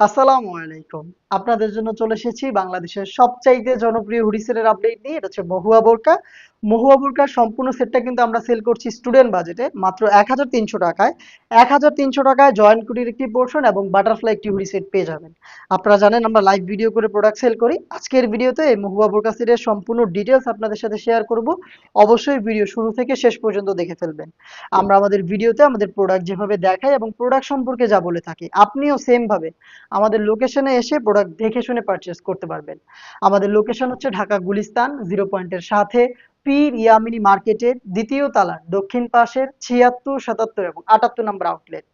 আসসালামু আলাইকুম। আপনাদের জন্য চলে এসেছি বাংলাদেশের সবচাইতে জনপ্রিয় হুডিসেলের আপডেট নিয়ে। এটা হচ্ছে মহুয়া বোরকা। মহুয়া বোরকার সম্পূর্ণ সেটটা কিন্তু আমরা সেল করছি স্টুডেন্ট বাজেটে মাত্র এক হাজার তিনশো টাকায়। এক হাজার তিনশো টাকায় জয়েন্ট কুটির একটি পোর্শন এবং বাটারফ্লাই একটি হুডি সেট পেয়ে যাবেন। আপনারা জানেন আমরা লাইভ ভিডিও করে প্রোডাক্ট সেল করি। আজকের ভিডিওতে এই মহুয়া বোরকা সেটের সম্পূর্ণ ডিটেলস আপনাদের সাথে শেয়ার করব। অবশ্যই ভিডিও শুরু থেকে শেষ পর্যন্ত দেখে ফেলবেন। আমরা আমাদের ভিডিওতে আমাদের প্রোডাক্ট যেভাবে দেখাই এবং প্রোডাক্ট সম্পর্কে যা বলে থাকি, আপনিও সেম ভাবে আমাদের লোকেশনে এসে প্রোডাক্ট দেখে শুনে পারচেস করতে পারবেন। আমাদের লোকেশন হচ্ছে ঢাকা গুলিস্তান জিরো পয়েন্টের সাথে পীর ইয়ামিনী মার্কেটের দ্বিতীয় তালার দক্ষিণ পাশের ছিয়াত্তর সাতাত্তর এবং আটাত্তর নম্বর আউটলেট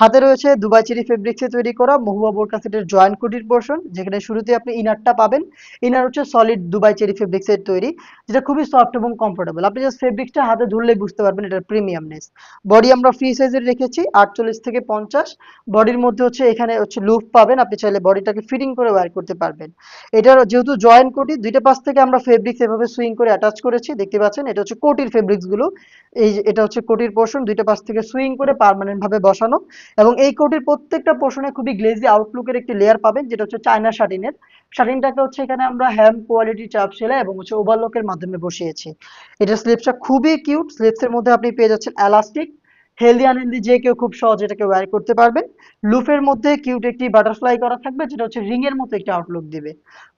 হাতে রয়েছে দুবাই চেরি ফেব্রিক্সে তৈরি করা মহুয়া বোরকা সেটের জয়েন্ট কুটির পোর্শন যেখানে শুরুতে আপনি ইনারটা পাবেন। ইনার হচ্ছে সলিড দুবাই চেরি ফেব্রিক্সের তৈরি, যেটা খুবই সফট এবং কমফোর্টেবল আপনি জাস্ট ফেব্রিক্সটা হাতে ধরলেই বুঝতে পারবেন এটার প্রিমিয়ামনেস বডি আমরা ফ্রি সাইজের রেখেছি, আটচল্লিশ থেকে পঞ্চাশ। বডির মধ্যে হচ্ছে এখানে হচ্ছে লুপ পাবেন, আপনি চাইলে বডিটাকে ফিটিং করে ওয়ার করতে পারবেন। এটার যেহেতু জয়েন্ট কোটি দুইটা পাশ থেকে আমরা ফেব্রিক্স এভাবে সুইং করে অ্যাটাচ করেছি, দেখতে পাচ্ছেন, এটা হচ্ছে কোটির ফেব্রিক্সগুলো। এই এটা হচ্ছে কোটির পোর্শন দুইটা পাশ থেকে সুইং করে পার্মানেন্ট ভাবে বসানো। এবং এই কোটির প্রত্যেকটা পোর্শনে খুবই গ্লেজি আউটলুকের একটি লেয়ার পাবেন, যেটা হচ্ছে চায়না শাটিনের শাটিনটাকে হচ্ছে এখানে আমরা হ্যাম কোয়ালিটি চাপ সেলাই এবং হচ্ছে ওভারলকের মাধ্যমে বসিয়েছি। এটা স্লিপসটা খুবই কিউট স্লিপসের মধ্যে আপনি পেয়ে যাচ্ছেন এলাস্টিক হেলদি আনহেলদি যে কেউ খুব সহজে এটাকে ওয়্যার করতে পারবেন লুফের মধ্যে কিউট একটি বাটারফ্লাই করা থাকবে, যেটা হচ্ছে রিং এর মতো একটি আউটলুক দিবে।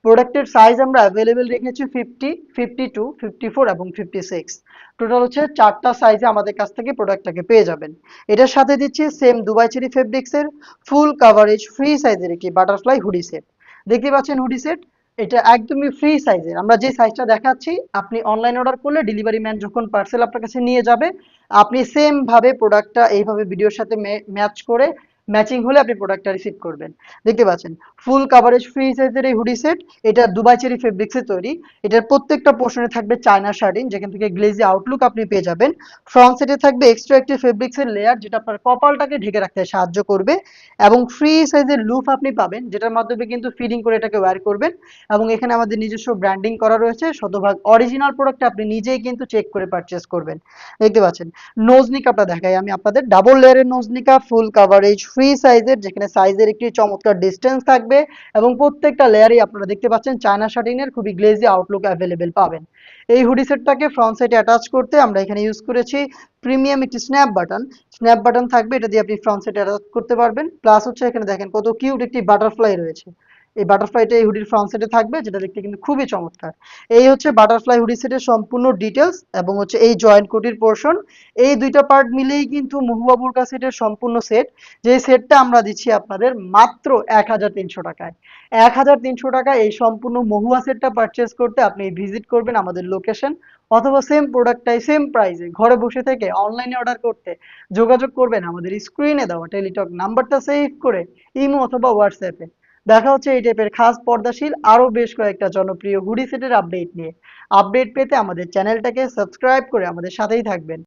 প্রোডাক্টের সাইজ আমরা অ্যাভেলেবেল রেখেছি fifty fifty two fifty four এবং ফিফটি সিক্স টোটাল হচ্ছে চারটা সাইজে আমাদের কাছ থেকে প্রোডাক্টটাকে পেয়ে যাবেন। এটার সাথে দিচ্ছি সেম দুবাই চেরি ফেব্রিক্সের ফুল কাভারেজ ফ্রি সাইজের একটি বাটারফ্লাই হুডি সেট দেখতে পাচ্ছেন হুডি সেট এটা একদমই ফ্রি সাইজের আমরা যে সাইজটা দেখাচ্ছি, আপনি অনলাইন অর্ডার করলে ডেলিভারি ম্যান যখন পার্সেল আপনার কাছে নিয়ে যাবে আপনি সেম ভাবে প্রোডাক্টটা এইভাবে ভিডিওর সাথে ম্যাচ করে ম্যাচিং হলে আপনি প্রোডাক্টটা রিসিভ করবেন। দেখতে পাচ্ছেন ফুল কাভারেজ ফ্রি সাইজের এই হুডি সেট এটা দুবাই চেরি ফেব্রিক্সে তৈরি। এটার প্রত্যেকটা পোর্শনে থাকবে চায়না শার্টিন যেখান থেকে গ্লেজি আউটলুক আপনি পেয়ে যাবেন। ফ্রন্ট সেটে থাকবে এক্সট্রা একটি ফেব্রিক্সের লেয়ার যেটা আপনার কপালটাকে ঢেকে রাখতে সাহায্য করবে। এবং ফ্রি সাইজের লুফ আপনি পাবেন, যেটার মাধ্যমে কিন্তু ফিডিং করে এটাকে ওয়্যার করবেন। এবং এখানে আমাদের নিজস্ব ব্র্যান্ডিং করা রয়েছে, শতভাগ অরিজিনাল প্রোডাক্ট আপনি নিজেই কিন্তু চেক করে পারচেস করবেন। দেখতে পাচ্ছেন নোজনিকাটা দেখাই আমি আপনাদের। ডাবল লেয়ারের নোজনিকা ফুল কাভারেজ ফ্রি সাইজের যেখানে সাইজের একটি চমৎকার ডিস্টেন্স থাকবে এবং প্রত্যেকটা লেয়ারই আপনারা দেখতে পাচ্ছেন চায়না শাটিনের খুবই গ্লেজি আউটলুক অ্যাভেলেবেল পাবেন। এই হুডি সেটটাকে ফ্রন্ট সাইডে অ্যাটাচ করতে আমরা এখানে ইউজ করেছি প্রিমিয়াম একটি স্ন্যাপ বাটন স্ন্যাপ বাটন থাকবে, এটা দিয়ে আপনি ফ্রন্ট সাইডে অ্যাটাচ করতে পারবেন। প্লাস হচ্ছে এখানে দেখেন কত কিউট একটি বাটারফ্লাই রয়েছে। এই বাটারফ্লাইটা এই হুডির ফ্রন্ট সাইডে থাকবে, যেটা দেখতে কিন্তু খুবই চমৎকার। এই হচ্ছে বাটারফ্লাই হুডি সেটের সম্পূর্ণ ডিটেলস এবং হচ্ছে এই জয়েন্ট কোটির পোর্শন এই দুইটা পার্ট মিলেই কিন্তু মহুয়া বোরকা সেটের সম্পূর্ণ সেট যে সেটটা আমরা দিচ্ছি আপনাদের মাত্র এক হাজার তিনশো টাকায়। এক হাজার তিনশো টাকায় এই সম্পূর্ণ মহুয়া সেটটা পারচেস করতে আপনি ভিজিট করবেন আমাদের লোকেশন অথবা সেম প্রোডাক্টটাই সেম প্রাইসে ঘরে বসে থেকে অনলাইনে অর্ডার করতে যোগাযোগ করবেন আমাদের স্ক্রিনে দেওয়া টেলিটক নাম্বারটা সেভ করে, ইমো অথবা হোয়াটসঅ্যাপে দেখা হচ্ছে এই টাইপের খাস পর্দাশীল আরও বেশ কয়েকটা জনপ্রিয় হুডি সেটের আপডেট নিয়ে। আপডেট পেতে আমাদের চ্যানেলটাকে সাবস্ক্রাইব করে আমাদের সাথেই থাকবেন।